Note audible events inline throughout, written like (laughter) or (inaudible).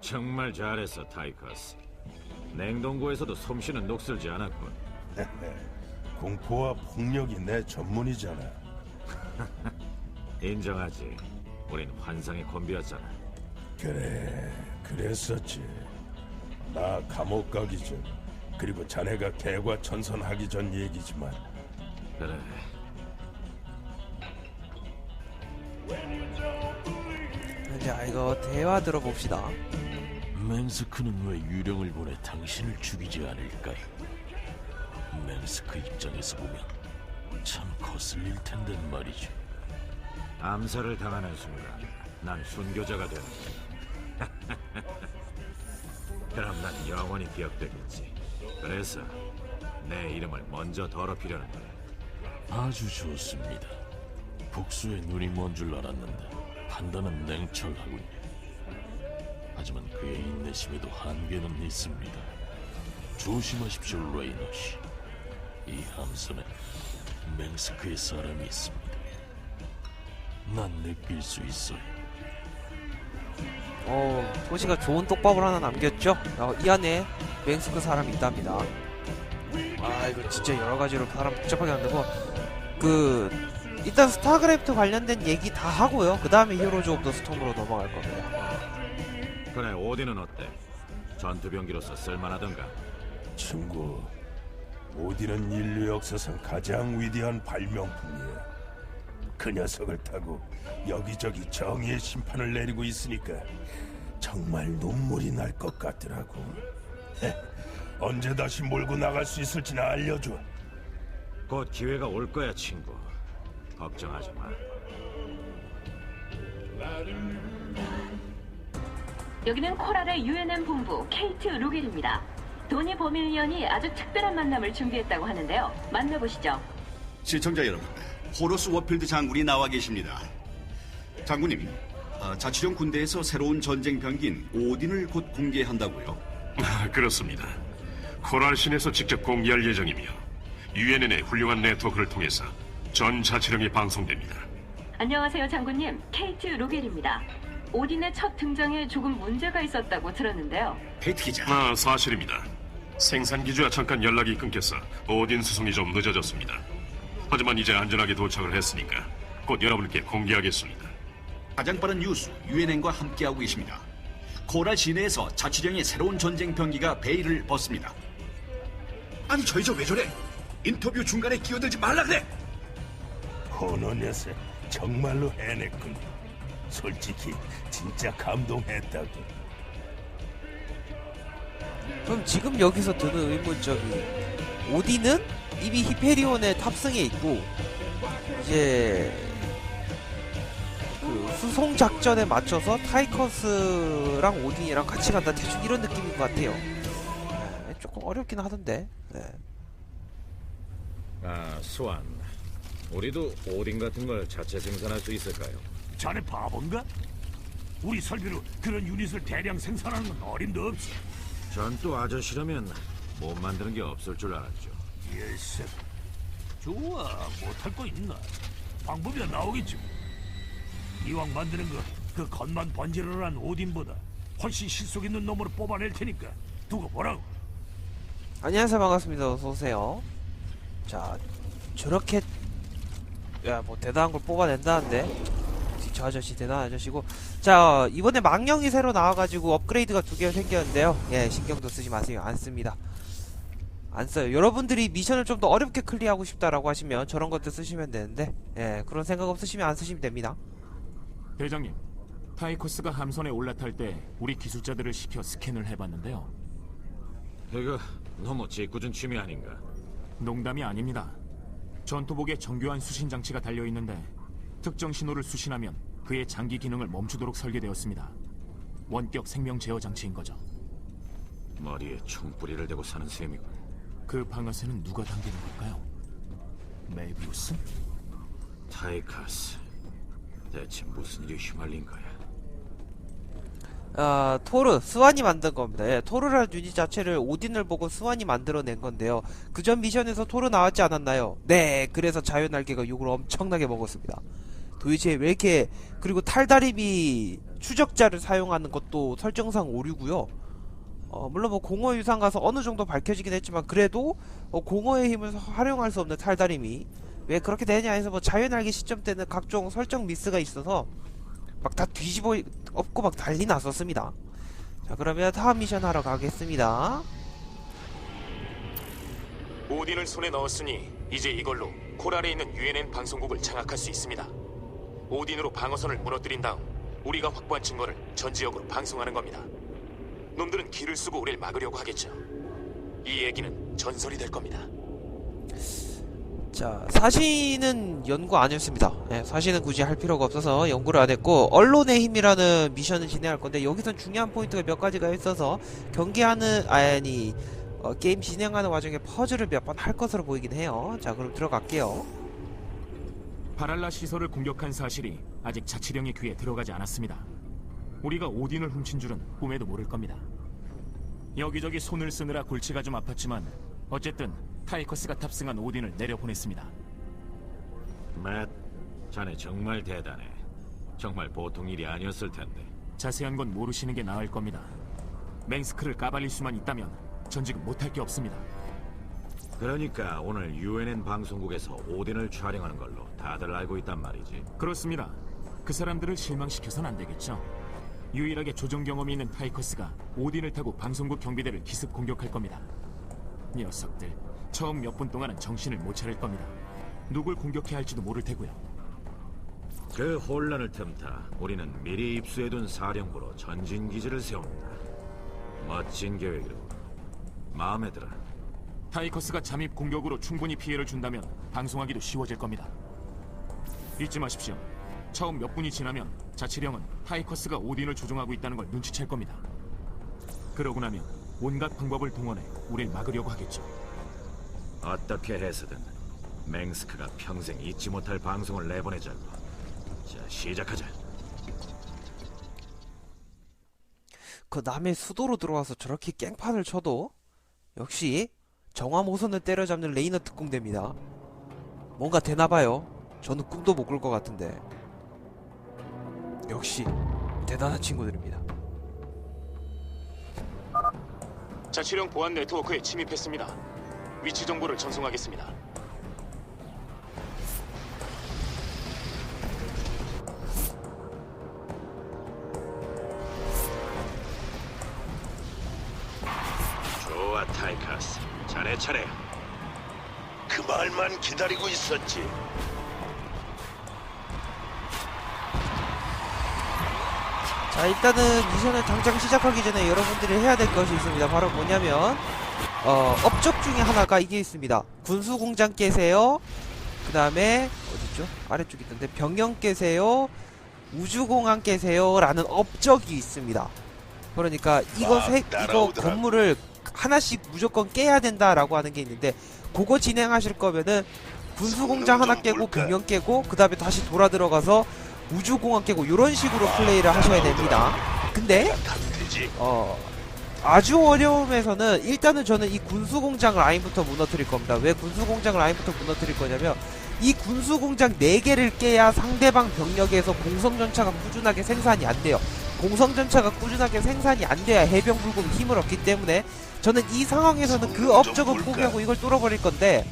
정말 잘했어, 타이커스. 냉동고에서도 솜씨는 녹슬지 않았군. (laughs) 공포와 폭력이 내 전문이잖아. (laughs) 인정하지. 우린 환상의 콤비였잖아. 그래, 그랬었지. 나 감옥 가기 전, 그리고 자네가 개과 천선하기 전 얘기지만 그래. 자 이거 대화 들어봅시다 맹스크는 왜 유령을 보내 당신을 죽이지 않을까요? 맹스크 입장에서 보면 참 거슬릴 텐데 말이죠. 암살을 당하는 순간 난 순교자가 되는 (laughs) 그럼 난 영원히 기억되겠지. 그래서 내 이름을 먼저 더럽히려는 거야. 아주 좋습니다. 복수의 눈이 먼 줄 알았는데 판단은 냉철하군요. 하지만 그의 인내심에도 한계는 있습니다. 조심하십시오, 레이너시. 이 함선에 맹스크의 사람이 있습니다. 난 느낄 수 있어요. 어 토시가 좋은 똑밥을 하나 남겼죠 어, 이 안에 맹스크 사람이 있답니다 아 이거 진짜 여러 가지로 사람 복잡하게 만들고 그 일단 스타크래프트 관련된 얘기 다 하고요 그 다음에 히어로즈 오브 더 스톰으로 넘어갈 겁니다 그래, 오딘은 어때? 전투병기로서 쓸만하던가? 친구, 오딘은 인류 역사상 가장 위대한 발명품이야. 그 녀석을 타고 여기저기 정의의 심판을 내리고 있으니까 정말 눈물이 날 것 같더라고. 헤, 언제 다시 몰고 나갈 수 있을지나 알려줘. 곧 기회가 올 거야, 친구. 걱정하지 마. 여기는 코랄의 UNM 본부 케이트 루겔입니다. 도니 버밀리언이 아주 특별한 만남을 준비했다고 하는데요. 만나보시죠. 시청자 여러분, 호러스 워필드 장군이 나와 계십니다. 장군님, 아, 자치령 군대에서 새로운 전쟁 병기인 오딘을 곧 공개한다고요? 아, 그렇습니다. 코랄 신에서 직접 공개할 예정이며 UNN의 훌륭한 네트워크를 통해서 전 자치령이 방송됩니다. 안녕하세요, 장군님. 케이트 루겔입니다. 오딘의 첫 등장에 조금 문제가 있었다고 들었는데요. 페이트 기자, 아, 사실입니다. 생산 기주와 잠깐 연락이 끊겨서 오딘 수송이 좀 늦어졌습니다. 하지만 이제 안전하게 도착을 했으니까 곧 여러분께 공개하겠습니다. 가장 빠른 뉴스 UNN과 함께하고 계십니다. 코랄 시내에서 자치령의 새로운 전쟁 병기가 베일을 벗습니다. 아니 저희 저 왜 저래? 인터뷰 중간에 끼어들지 말라 그래! 호너 녀석 정말로 해냈군. 솔직히 진짜 감동했다고. 그럼 지금 여기서 드는 의문점이 오디는 이미 히페리온에 탑승해 있고 이제 그 수송 작전에 맞춰서 타이커스랑 오딘이랑 같이 간다 대충 이런 느낌인 것 같아요. 네, 조금 어렵긴 하던데. 네. 아, 수완. 우리도 오딘 같은 걸 자체 생산할 수 있을까요? 자네 바본가? 우리 설비로 그런 유닛을 대량 생산하는 건 어림도 없지. 전 또 아저씨라면 못 만드는 게 없을 줄 알았죠. 예스. 좋아, 못할 거 있나? 방법이 나오겠지. 뭐. 이왕 만드는 거, 그 겉만 번지르르한 오딘보다 훨씬 실속 있는 놈으로 뽑아낼 테니까 두고 보라고. 안녕하세요 반갑습니다 어서 오세요. 자 저렇게 야 뭐 대단한 걸 뽑아낸다는데 저 아저씨 대단한 아저씨고 자 이번에 망령이 새로 나와가지고 업그레이드가 두 개 생겼는데요 예 신경도 쓰지 마세요 안 씁니다 안 써요 여러분들이 미션을 좀 더 어렵게 클리어하고 싶다라고 하시면 저런 것들 쓰시면 되는데 예 그런 생각 없으시면 안 쓰시면 됩니다 대장님, 타이코스가 함선에 올라탈 때 우리 기술자들을 시켜 스캔을 해봤는데요. 이거 너무 짓궂은 취미 아닌가? 농담이 아닙니다. 전투복에 정교한 수신 장치가 달려 있는데 특정 신호를 수신하면 그의 장기 기능을 멈추도록 설계되었습니다. 원격 생명 제어 장치인 거죠. 머리에 총뿌리를 대고 사는 셈이군. 그 방아쇠는 누가 당기는 걸까요? 메비우스? 타이카스. 대체 무슨 일이 휘말린 거야? 아, 토르, 스완이 만든 겁니다. 예, 토르라는 유닛 자체를 오딘을 보고 스완이 만들어낸 건데요. 그전 미션에서 토르 나왔지 않았나요? 네, 그래서 자유날개가 욕을 엄청나게 먹었습니다. 도대체 왜 이렇게, 그리고 탈다림이 추적자를 사용하는 것도 설정상 오류고요. 어, 물론 뭐 공허 유산 가서 어느 정도 밝혀지긴 했지만 그래도 어, 공허의 힘을 서- 활용할 수 없는 탈다림이 왜 그렇게 되냐 해서 뭐 자연알기 시점 때는 각종 설정 미스가 있어서 막 다 뒤집어 엎고 막 난리 났었습니다. 자 그러면 다음 미션 하러 가겠습니다. 오딘을 손에 넣었으니 이제 이걸로 코랄에 있는 UNN 방송국을 장악할 수 있습니다. 오딘으로 방어선을 무너뜨린 다음 우리가 확보한 증거를 전 지역으로 방송하는 겁니다. 놈들은 길을 쓰고 우리를 막으려고 하겠죠. 이 얘기는 전설이 될 겁니다. 자, 사신은 연구 안 했습니다. 예, 사신은 굳이 할 필요가 없어서 연구를 안 했고, 언론의 힘이라는 미션을 진행할 건데, 여기선 중요한 포인트가 몇 가지가 있어서, 경기하는, 아니, 어, 게임 진행하는 와중에 퍼즐을 몇 번 할 것으로 보이긴 해요. 자, 그럼 들어갈게요. 바랄라 시설을 공격한 사실이 아직 자치령의 귀에 들어가지 않았습니다. 우리가 오딘을 훔친 줄은 꿈에도 모를 겁니다. 여기저기 손을 쓰느라 골치가 좀 아팠지만 어쨌든 타이커스가 탑승한 오딘을 내려보냈습니다. 맷, 자네 정말 대단해. 정말 보통 일이 아니었을 텐데. 자세한 건 모르시는 게 나을 겁니다. 맹스크를 까발릴 수만 있다면 전 지금 못할 게 없습니다. 그러니까 오늘 UNN 방송국에서 오딘을 촬영하는 걸로 다들 알고 있단 말이지. 그렇습니다. 그 사람들을 실망시켜선 안 되겠죠. 유일하게 조종 경험이 있는 타이커스가 오딘을 타고 방송국 경비대를 기습 공격할 겁니다. 녀석들 처음 몇 분 동안은 정신을 못 차릴 겁니다. 누굴 공격해야 할지도 모를 테고요. 그 혼란을 틈타 우리는 미리 입수해둔 사령부로 전진 기지를 세웁니다. 멋진 계획이로 마음에 들어. 타이커스가 잠입 공격으로 충분히 피해를 준다면 방송하기도 쉬워질 겁니다. 잊지 마십시오. 처음 몇 분이 지나면 자치령은 타이커스가 오딘을 조종하고 있다는 걸 눈치챌 겁니다. 그러고 나면 온갖 방법을 동원해 우릴 막으려고 하겠죠. 어떻게 해서든 맹스크가 평생 잊지 못할 방송을 내보내자고. 자, 시작하자. 그 남의 수도로 들어와서 저렇게 깽판을 쳐도, 역시, 정화모선을 때려잡는 레이너 특공대입니다. 뭔가 되나봐요. 저는 꿈도 못 꿀 것 같은데. 역시, 대단한 친구들입니다. 자치령 보안 네트워크에 침입했습니다. 위치 정보를 전송하겠습니다. 차례. 그 말만 기다리고 있었지. 자 일단은 미션을 당장 시작하기 전에 여러분들이 해야 될 것이 있습니다 바로 뭐냐면 어 업적 중에 하나가 이게 있습니다 군수 공장 깨세요 그 다음에 어딨죠 아래쪽에 있던데 병영 깨세요 우주공항 깨세요 라는 업적이 있습니다 그러니까 이거 아, 세 이거. 건물을 하나씩 무조건 깨야 된다라고 하는 게 있는데 그거 진행하실 거면은 군수공장 하나 좀 깨고? 병영 깨고 그 다음에 다시 돌아 들어가서 우주공항 깨고 이런 식으로 플레이를 하셔야 됩니다. 근데. 어 아주 어려움에서는 일단은 저는 이 군수공장 라인부터 무너뜨릴 겁니다. 왜 군수공장 라인부터 무너뜨릴 거냐면 이 군수공장 4개를 깨야 상대방 병력에서 공성전차가 꾸준하게 생산이 안 돼요. 공성전차가 꾸준하게 생산이 안 돼야 해병 불금이 힘을 얻기 때문에 저는 이 상황에서는 그 업적을 포기하고 이걸 뚫어버릴 건데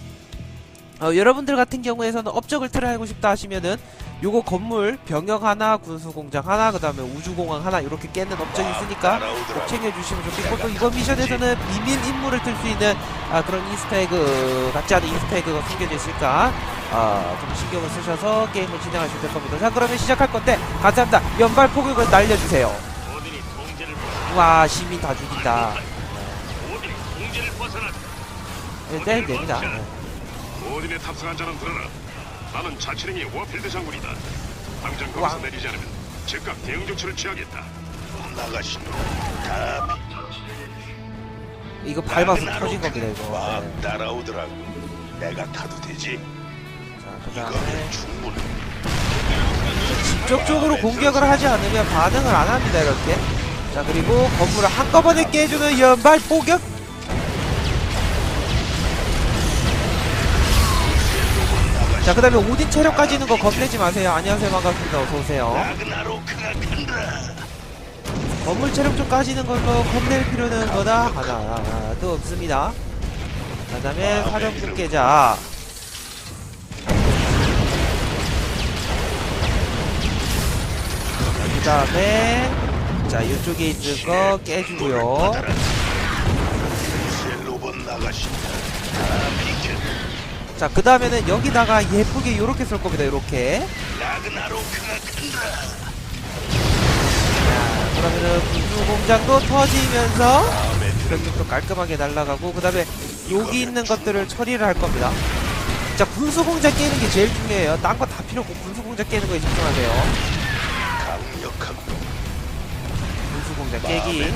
어, 여러분들 같은 경우에서는 업적을 틀어 알고 싶다 하시면은 요거 건물 병역 하나 군수공장 하나 그 다음에 우주공항 하나 이렇게 깨는 업적이 있으니까 꼭 챙겨주시면 좋겠고 또 이번 미션에서는 비밀 임무를 틀 수 있는 아, 그런 이스터에그 같지 않은 이스터에그가 숨겨져 있으니까 아, 좀 신경을 쓰셔서 게임을 진행하시면 될 겁니다. 자 그러면 시작할 건데 감사합니다. 연발 포격을 날려주세요. 와 시민 다 죽인다 네, 때리면 됩니다 네. 오딘에 탑승한 자는 들어라. 나는 자치령의 워필드 장군이다. 당장 거기서 와. 내리지 않으면 즉각 대응 조치를 취하겠다. 나가시노. 다 이거 밟아서 터진 겁니다 이거 막 네. 따라오더라고. 내가 타도 되지. 자, 그 다음에 이거는 충분해. 직접적으로 공격을 하지 않으면 반응을 안 합니다 이렇게 자 그리고 건물을 한꺼번에 깨주는 연발 포격 자 그 다음에 오딘 체력 까지는 거 겁내지 마세요. 안녕하세요. 반갑습니다. 어서오세요. 건물 체력 좀 까지는 걸로 겁낼 필요는 거다? 하나도 없습니다. 그 다음에 사령부 깨자. 그 다음에 자 이쪽에 있는 거 깨주고요. 자 그 다음에는 여기다가 예쁘게 요렇게 쏠 겁니다. 요렇게. 자 그러면은 군수 공장도 터지면서 병력도 깔끔하게 날아가고 그 다음에 여기 있는 것들을 처리를 할 겁니다. 자 군수 공장 깨는 게 제일 중요해요. 딴 거 다 필요 없고 군수 공장 깨는 거에 집중하세요. 군수 공장 깨기.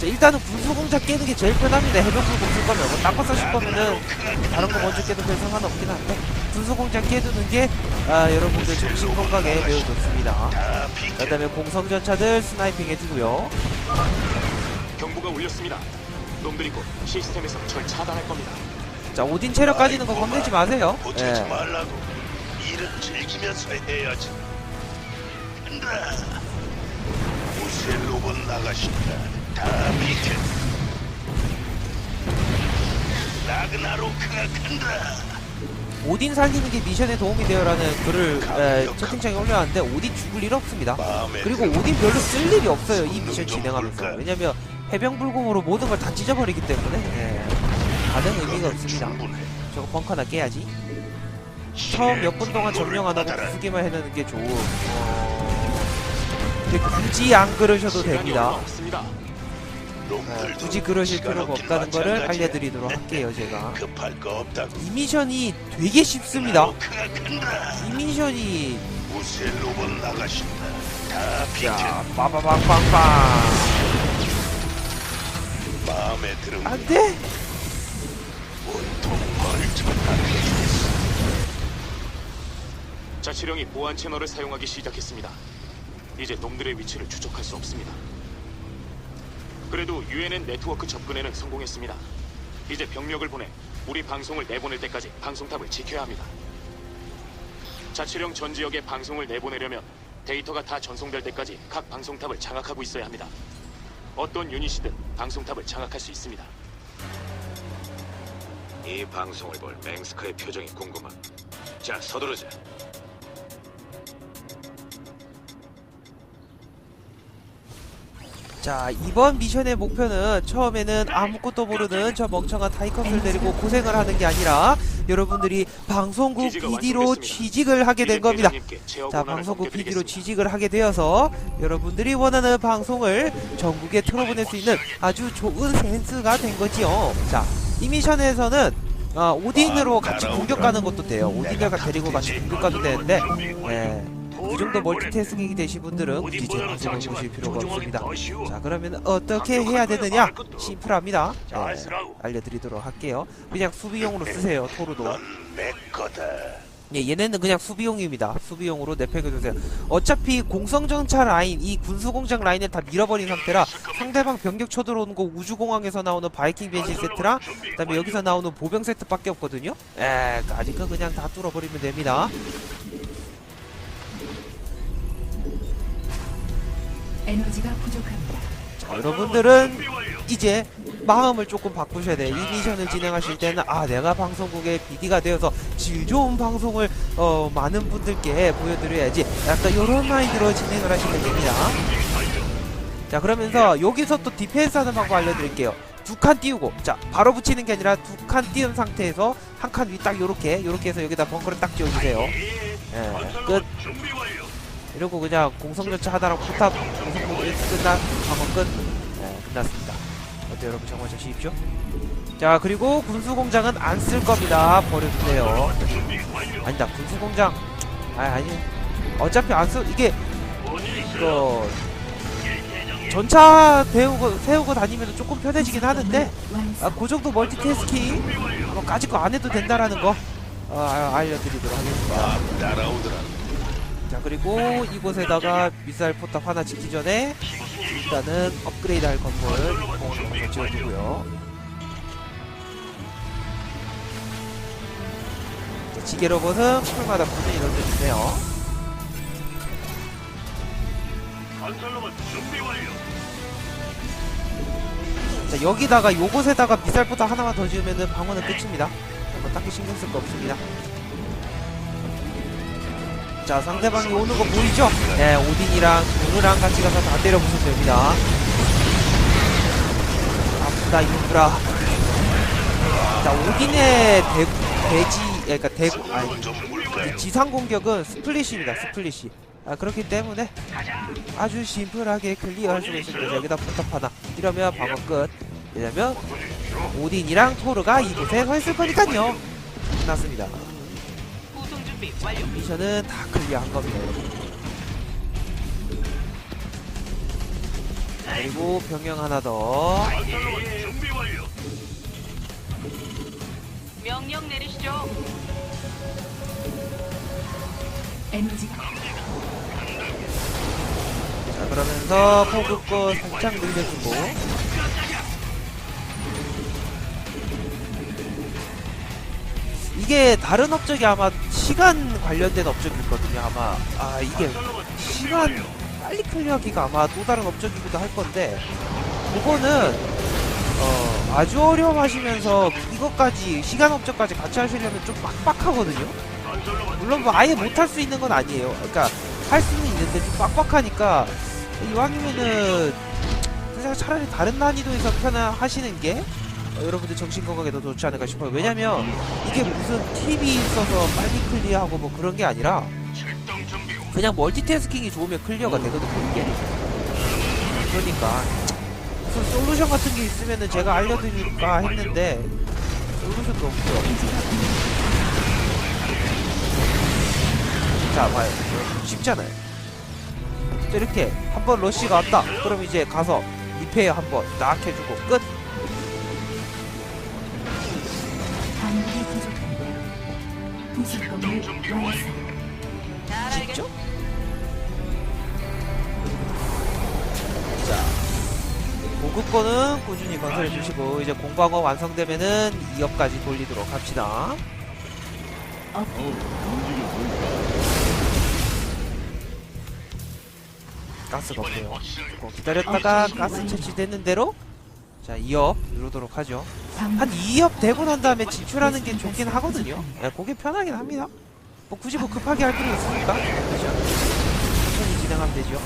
자 일단은 군수 공장 깨는 게 제일 편합니다. 해병불 공쓸 거면 뭐 딴거 쓰실 거면은 다른 거 먼저 깨도 별 상관없긴 한데 군수 공장 깨두는 게 아, 여러분들 정신 건강에 매우 좋습니다. 그 다음에 공성 전차들 스나이핑 해주고요. 경보가 울렸습니다. 놈들이 곧 시스템에서 절 차단할 겁니다. 자 오딘 체력 까지는 거 겁내지 마세요. 보채지 예. 말라고. 일은 즐기면서 해야지. 간다. 우세 로봇 나가신다. 다 비켜. 라그나로크가 간다. 오딘 살리는 게 미션에 도움이 되어라는 글을 에, 채팅창에 올려놨는데 오딘 죽을 일 없습니다. 그리고 오딘 별로 쓸 일이 없어요 이 미션 진행하면서 왜냐면 해병불공으로 모든 걸 다 찢어버리기 때문에 예, 다른 의미가 없습니다. 저거 벙커나 깨야지. 처음 몇 분 동안 점령 안 하고 부수기만 해내는 게 좋은. 어... 근데 굳이 안 그러셔도 됩니다. 예, 굳이 그러실 필요가 없다는 거를 알려드리도록 할게요 제가. 이 미션이 되게 쉽습니다. 이 미션이. 자 빠바방빵빵 안돼. 자치령이 보안 채널을 사용하기 시작했습니다. 이제 놈들의 위치를 추적할 수 없습니다. 그래도 UNN 네트워크 접근에는 성공했습니다. 이제 병력을 보내 우리 방송을 내보낼 때까지 방송탑을 지켜야 합니다. 자치령 전 지역에 방송을 내보내려면 데이터가 다 전송될 때까지 각 방송탑을 장악하고 있어야 합니다. 어떤 유닛이든 방송탑을 장악할 수 있습니다. 이 방송을 볼 맹스커의 표정이 궁금함. 자, 서두르자. 자 이번 미션의 목표는 처음에는 아무것도 모르는 저 멍청한 타이커스를 데리고 고생을 하는 게 아니라 여러분들이 방송국 완성됐습니다. 취직을 하게 된 겁니다 자 방송국 PD로 넘겨드리겠습니다. 취직을 하게 되어서 여러분들이 원하는 방송을 전국에 틀어보낼 수 있는 아주 좋은 센스가 된 거지요 자이 미션에서는 어, 오딘으로 같이 공격 가는 것도 돼요 오딘을 데리고 같이 공격 가도 되는데 예. 이 정도 멀티태스킹이 되신 분들은 굳이 제 방송을 보실 필요가 없습니다. 자 그러면 어떻게 해야 되느냐? 심플합니다. 예, 알려드리도록 할게요. 그냥 수비용으로 쓰세요. 토르도. 예, 얘네는 그냥 수비용입니다. 수비용으로 내팽겨주세요. 어차피 공성정차 라인, 이 군수공장 라인을 다 밀어버린 상태라 상대방 병력 쳐들어오는 거 우주공항에서 나오는 바이킹 변신 세트랑 그 다음에 여기서 나오는 보병 세트밖에 없거든요. 에, 아직은 그냥 다 뚫어버리면 됩니다. 에너지가 부족합니다. 자, 여러분들은 이제 마음을 조금 바꾸셔야 돼요. 이 미션을 진행하실 때는 아 내가 방송국의 BD가 되어서 질 좋은 방송을 어, 많은 분들께 보여드려야지. 약간 이런 마인드로 진행을 하시면 됩니다. 자 그러면서 여기서 또 디펜스 하는 방법 알려드릴게요. 두 칸 띄우고 자 바로 붙이는 게 아니라 두 칸 띄운 상태에서 한 칸 위 딱 요렇게 요렇게 해서 여기다 벙커를 딱 지어주세요. 예, 끝. 이러고 그냥 공성전차 하다랑 포탑 공성모드 끝나 방어 끝 네, 끝났습니다 어때 여러분 정말 자신있죠? 자 그리고 군수공장은 안 쓸 겁니다 버려주세요 아니다 군수공장 아 아니 어차피 안쓸 이게 그 전차 배우고 세우고 다니면 조금 편해지긴 하는데. 아, 그 정도 멀티태스킹 뭐 까짓 거 안 해도 된다라는 거 어, 아, 알려드리도록 하겠습니다. 자 그리고 이곳에다가 미사일 포탑 하나 짓기 전에 일단은 업그레이드 할 건물 먼저 지어주고요. 자, 지게 로봇은 풀마다 꾸준히 던져주세요. 자 여기다가 요곳에다가 미사일부터 하나만 더 지으면은 방어는 끝입니다. 뭐 딱히 신경 쓸 거 없습니다 자 상대방이 오는 거 보이죠? 네 오딘이랑 누누랑 같이 가서 다 때려 부수면 됩니다. 아프다 인프라 자 오딘의 대, 대지 예, 그러니까 대구 아니 그 지상 공격은 스플릿입니다 스플릿이. 아 그렇기 때문에 아주 심플하게 클리어할 수가 있습니다. 여기다 포탑 하나. 이러면 방어 끝. 왜냐면 오딘이랑 토르가 이곳에 서 있을 거니까요. 끝났습니다 미션은 다 클리어한 겁니다 그리고 병영 하나 더. 명령 내리시죠. 자 그러면서 포그거 살짝 늘려주고 이게 다른 업적이 아마 시간 관련된 업적이거든요 아마. 아 이게 시간 빨리 클리어하기가 아마 또 다른 업적이기도 할 건데 그거는 어 아주 어려워하시면서 이것까지 시간 업적까지 같이 하시려면 좀 빡빡하거든요? 물론 뭐 아예 못 할 수 있는 건 아니에요. 그러니까 할 수는 있는데 좀 빡빡하니까 이왕이면은 제가 차라리 다른 난이도에서 편하 하시는 게 어, 여러분들 정신 건강에 더 좋지 않을까 싶어요. 왜냐면 이게 무슨 팁이 있어서 빨리 클리어하고 뭐 그런 게 아니라. 그냥 멀티태스킹이 좋으면 클리어가 되거든요. 이게. 그러니까 무슨 솔루션 같은 게 있으면은 제가 알려드릴까 했는데 솔루션도 없고요. 자, 봐요. 쉽잖아요. 자, 이렇게 한 번 러쉬가 왔다. 그럼 이제 가서 리페어 한번 딱 해주고 끝. 방법이 부족합니다. 부속 건물 완성. 쉽죠? 자, 고급 거는 꾸준히 건설해 주시고 이제 공방어 완성되면은 2업까지 돌리도록 합시다. 가스가 없네요. 조금 기다렸다가 가스 채취되는 대로 자 2업 누르도록 하죠. 한 2업 되고 난 다음에 진출하는 게 좋긴 하거든요. 예, 그게 편하긴 합니다. 뭐 굳이 뭐 급하게 할 필요 있습니까? 그죠? 천천히 진행하면 되죠.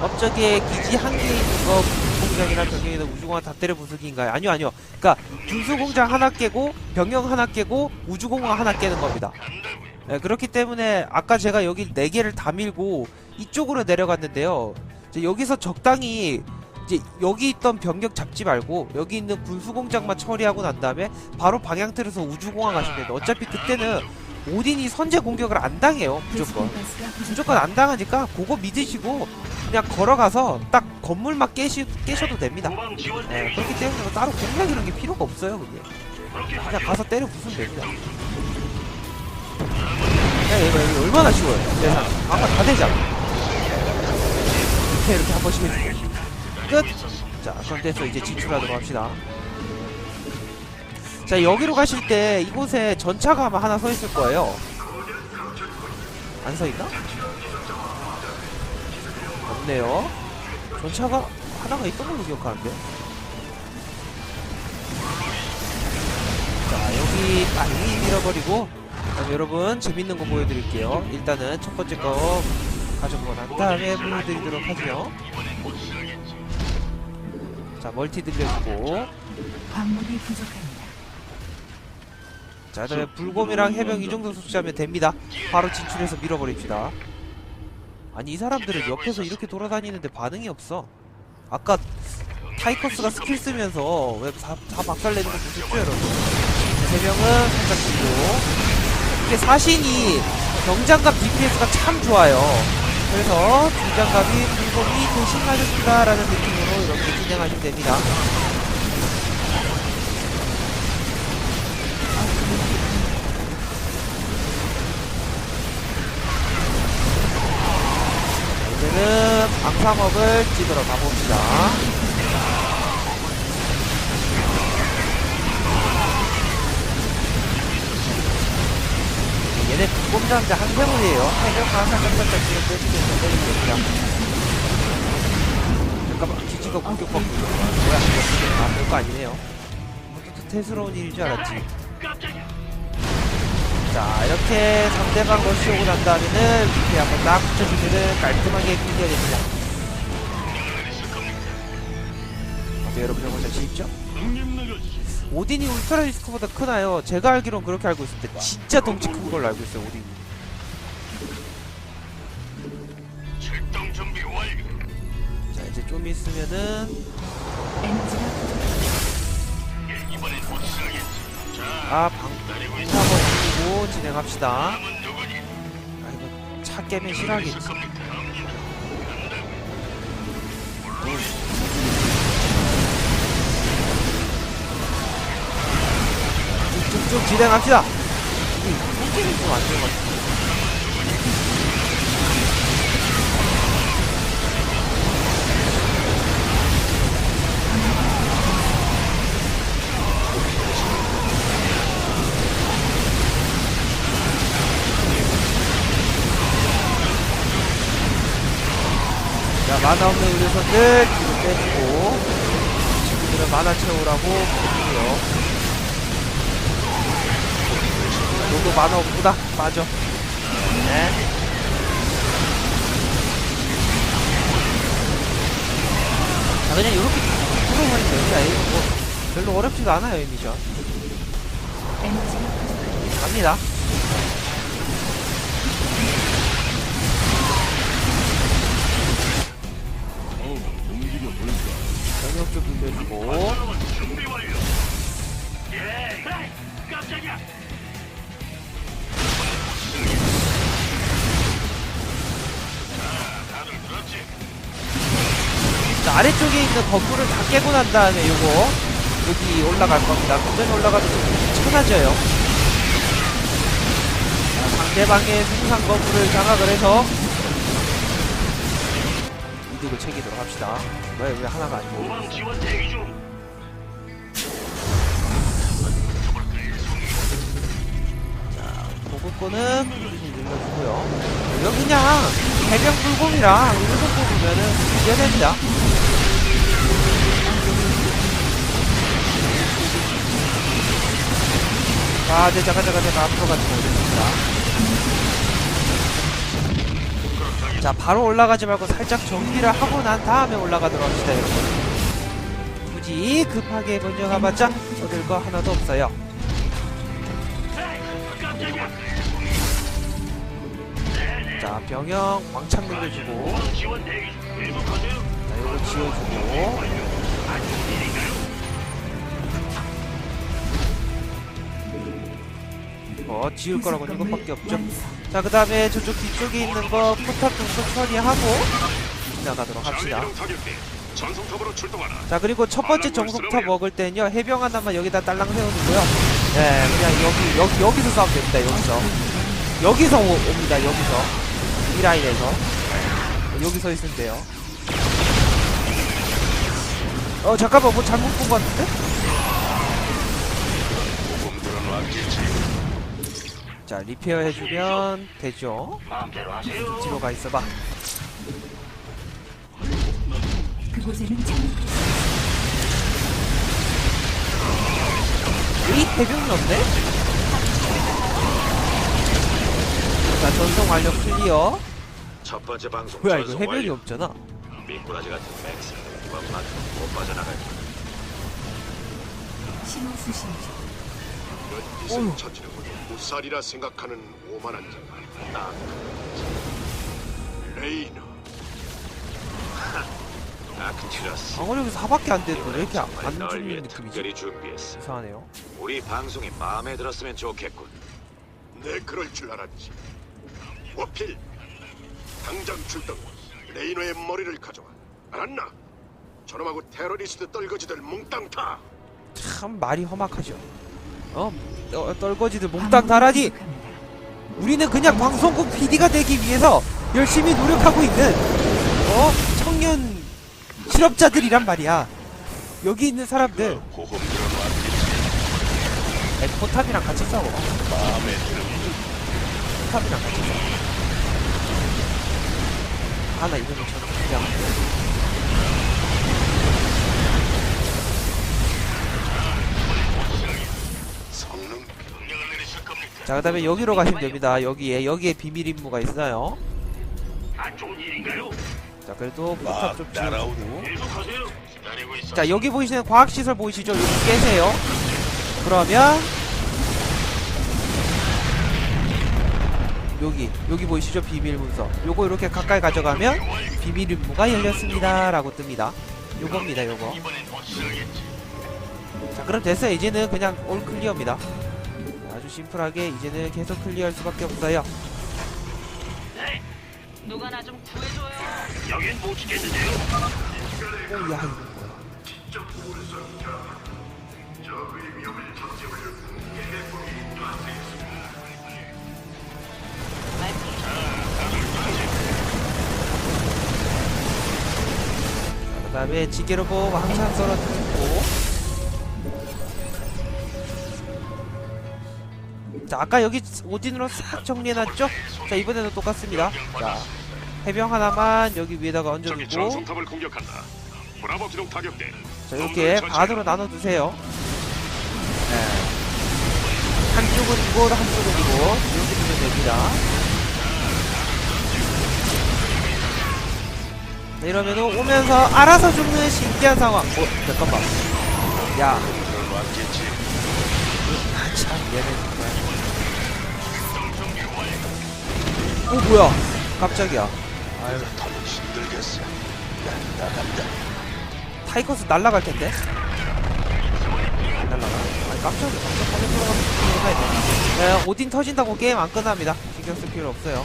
업적의 기지 한 개 있는 거 공장이나 병영이나 우주공항 다 때려 부수기인가요? 아니요 아니요. 그러니까 군수공장 하나 깨고 병영 하나 깨고 우주공항 하나 깨는 겁니다. 예, 그렇기 때문에 아까 제가 여기 네 개를 다 밀고 이쪽으로 내려갔는데요. 이제 여기서 적당히 이제 여기 있던 병력 잡지 말고 여기 있는 군수공장만 처리하고 난 다음에 바로 방향 틀어서 우주공항 가시면 돼요. 어차피 그때는 오딘이 선제 공격을 안 당해요. 무조건. 무조건 안 당하니까 그거 믿으시고 그냥 걸어가서 딱 건물만 깨시, 깨셔도 됩니다. 대기 그렇기 때문에 뭐 따로 공략 이런 게 필요가 없어요. 그게. 그냥 가서 때려 부수면 됩니다. 야, 이거, 이거 얼마나 쉬워요. 세상. 아까 다 되잖아. 이렇게 이렇게 한 번씩. 끝! 자, 그럼 됐어. 이제 진출하도록 합시다. 자, 여기로 가실 때 이곳에 전차가 아마 하나 서 있을 거예요. 안 서 있나? 없네요. 전차가 하나가 있던 걸로 기억하는데. 자, 여기 빨리 밀어버리고 여러분 재밌는 거 보여드릴게요. 일단은 첫 번째 거 가져보고 난 다음에 보여드리도록 하죠. 자, 멀티 들려주고 광물이 부족합니다. 자, 그다음에 불곰이랑 해병 이 정도 숙지하면 됩니다. 바로 진출해서 밀어버립시다. 아니 이 사람들은 옆에서 이렇게 돌아다니는데 반응이 없어. 아까 타이커스가 스킬 쓰면서 왜다 박살내는 거 보셨죠, 여러분? 자, 해병은 살짝 뒤로. 이게 사신이 경장갑 DPS가 참 좋아요. 그래서 중장갑이 불곰이 대신 맞아준다라는 느낌으로 이렇게 진행하시면 됩니다. 이제는 방사업을 찍으러 가봅시다. 꼼꼼자인데 한 세물이에요. 해경만 살짝살짝 지금 빼주면서 있다. 잠깐만, 기지가 공격받고 있는 거야. 뭐야, 이거. 아, 별거 아니네요. 뭐또 태스러운 일인 줄 알았지. 자, 이렇게 상대방 러시 오고 난 다음에는 밑에 한번 딱 붙여주면은 깔끔하게 클리어 됩니다. 어때, 여러분, 잘 지있죠? 오딘이 울트라 리스크보다 크나요? 제가 알기론 그렇게 알고 있을 때 진짜 덩치 큰 걸로 알고 있어요, 오딘이. 출동 준비 완료. 자, 이제 좀 있으면은. 이번엔. 자, 아, 방, 한번 누르고 진행합시다. 남은 누구니? 아, 이거 차 깨면 겁니까? 쭉쭉 진행합시다. 이 손질이 좀안된것 같아. 자, 만화 없는 의료선들 뒤로 빼주고 친구들은 만화 채우라고 보고요. 너도 만화 없구나. 빠져. 네. 자, 그냥 이렇게 풀어버리면 됩니다. 이거 뭐 별로 어렵지가 않아요, 이 미션. 갑니다. 좀 빌려주고. 아래쪽에 있는 건물을 다 깨고 난 다음에 요거 여기 올라갈 겁니다. 건전이 올라가도. 자, 상대방의 생산 건물을 장악을 해서 이득을 챙기도록 합시다. 왜, 왜 하나가 아니고. 중. 보급권은 눌러주고요. 여기 그냥 해병 불곰이랑 거 뽑으면은 이겨냅니다. 아, 네, 잠깐, 잠깐, 잠깐, 앞으로 가지 못했습니다. 자, 바로 올라가지 말고 살짝 정비를 하고 난 다음에 올라가도록 합시다, 여러분. 굳이 급하게 먼저 가봤자 얻을 거 하나도 없어요. 자, 병영 왕창 늘려주고. 자, 요거 지워주고, 어, 지울 거라고 이것밖에 없죠. 자, 그 다음에 저쪽 뒤쪽에 있는 거 포탑 정도 처리하고 지나가도록 합시다. 자, 그리고 첫 번째 정속탑 먹을 때는요, 해병 하나만 여기다 딸랑 세워두고요. 네, 그냥 여기, 여기, 여기서 싸우면 됩니다, 여기서. 여기서 오, 옵니다, 여기서. 이 라인에서. 여기 서 있으면 돼요. 어, 잠깐만, 뭐 잘못 본 것 같은데? 자, 리페어 해주면 되죠. 뒤로 가 있어봐. 그곳에는 이 해병이 없네? 자, 전송 완료 클리어. 첫 번째 방송 뭐야, 이거 전송 해병이 완료. 없잖아. 미꾸라지 같은 맥스 원만큼 못 빠져나갈 거야. 신호 수신 중. 처치는 무살이라 생각하는 오만한 자가 나 레이너 아크티러스 방어력이 4밖에 안 되는데 왜 이렇게 안, 죽는 느낌이지? 특별히 준비했어. 이상하네요. 우리 방송이 마음에 들었으면 좋겠군. 내 그럴 줄 알았지 워필 당장 출동 레이너의 머리를 가져와 알았나? 저놈하고 테러리스트 떨거지들 몽땅 타 참 말이 험악하죠. 어? 어, 떨거지들 몽땅 달아니. 우리는 그냥 방송국 PD가 되기 위해서 열심히 노력하고 있는 어? 청년 실업자들이란 말이야. 여기 있는 사람들 포탑이랑 같이 싸워. 포탑이랑 같이 써. 하나 이거는 저는 그냥 성능 자 그 다음에 여기로 가시면 됩니다. 여기에 여기에 비밀 임무가 있어요. 안 좋은 일인가요? 자 그래도 포탑 막 좀. 기다리고 있어. 자 여기 보이시는 과학시설 보이시죠? 여기 깨세요. 그러면 여기 여기 보이시죠? 비밀 문서. 요거 이렇게 가까이 가져가면 비밀 임무가 열렸습니다. 라고 뜹니다. 요겁니다. 요거. 자 그럼 됐어요. 이제는 그냥 올 클리어입니다. 아주 심플하게 이제는 계속 클리어할 수밖에 없어요. 누가 나 좀 구해줘요. 여긴 못 지겠는데요. 오야 이거 뭐야? 다음에 지게로보 항상 썰어주고. 자 아까 여기 오딘으로 싹 정리해놨죠? 자 이번에도 똑같습니다. 자 해병 하나만 여기 위에다가 얹어주고. 타격대. 자 이렇게 반으로 나눠두세요. 네. 한쪽은 이거 한쪽은 이거 이렇게 두면 됩니다 이러면은 오면서 알아서 죽는 신기한 상황 어 잠깐만 야 아, 참 얘네 정말 어 뭐야 깜짝이야 아유 힘들겠어. 난 나간다. 타이커스 날라갈 텐데. 안 날라가. 아니 깜짝이야. 깜짝 빨리 들어가면 오딘 터진다고 게임 안 끝납니다. 신경 쓸 필요 없어요.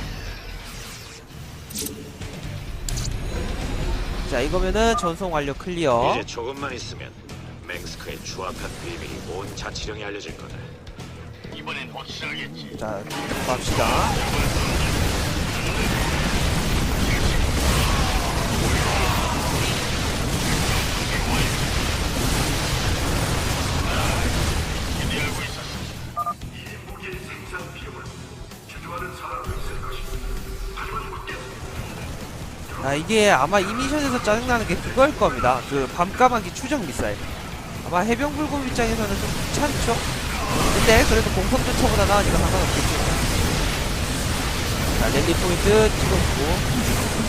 자 이거면은 전송 완료 클리어. 이제 조금만 있으면 맹스크의 추악한 비밀이 온 자치령에 알려질 거다. 이번엔 확실하겠지. 자 갑시다. 이게 아마 이 미션에서 짜증나는 게 그거일 겁니다. 그 밤까마귀 추적 미사일. 아마 해병 불금 입장에서는 좀 귀찮죠? 근데 그래도 공성전차보다 나으니까 상관없겠죠. 자 랠리 포인트 찍었고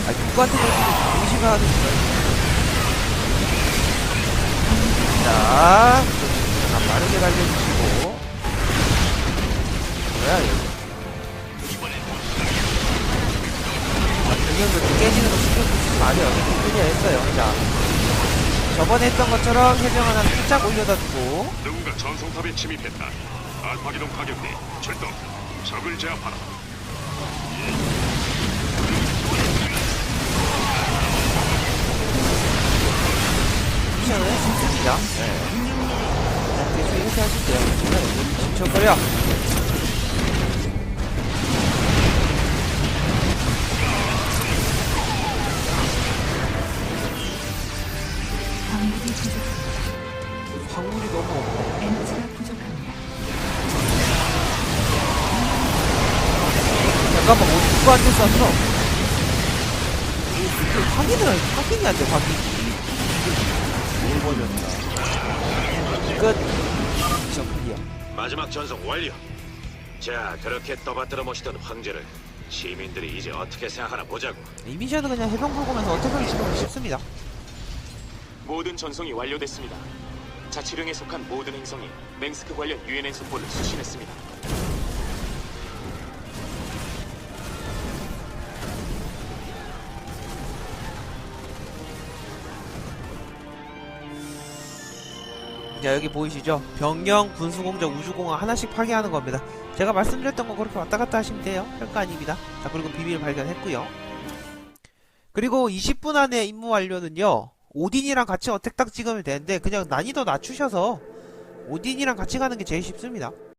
아 누구한테 걸리는지 동시가 하는 거야. 자, 자 빠르게 달려주시고 뭐야 이거 마세요. 클리어 했어요. 자, 저번에 했던 것처럼 해병 하나 살짝 올려다 두고 누군가 전송탑에 침입했다. 알파 기동 타격대. 출동. 적을 제압하라. 미션을 했습니다. 네. 대충 이렇게 하실 때요. 진척거려. 부족합니다. 광물이 너무 없네. 에너지가 부족합니다. 잠깐만, 어디 누구한테 쐈어? 이게 확인을, 확인이 안 돼, 확인. 뭘 버렸나. 끝. 미션 클리어. 마지막 전송 완료. 자, 그렇게 떠받들어 모시던 황제를 시민들이 이제 어떻게 생각하나 보자고. 이 미션은 그냥 해병 불고면서 어떻게 하면 지금 쉽습니다. 모든 전송이 완료됐습니다. 자치령에 속한 모든 행성이 맹스크 관련 유엔엔 속보를 수신했습니다. 자 여기 보이시죠? 병영, 군수공장, 우주공항 하나씩 파괴하는 겁니다. 제가 말씀드렸던 거 그렇게 왔다 갔다 하시면 돼요. 별거 아닙니다. 자 그리고 비밀 발견했고요. 그리고 20분 안에 임무 완료는요. 오딘이랑 같이 어택 딱 찍으면 되는데 그냥 난이도 낮추셔서 오딘이랑 같이 가는 게 제일 쉽습니다.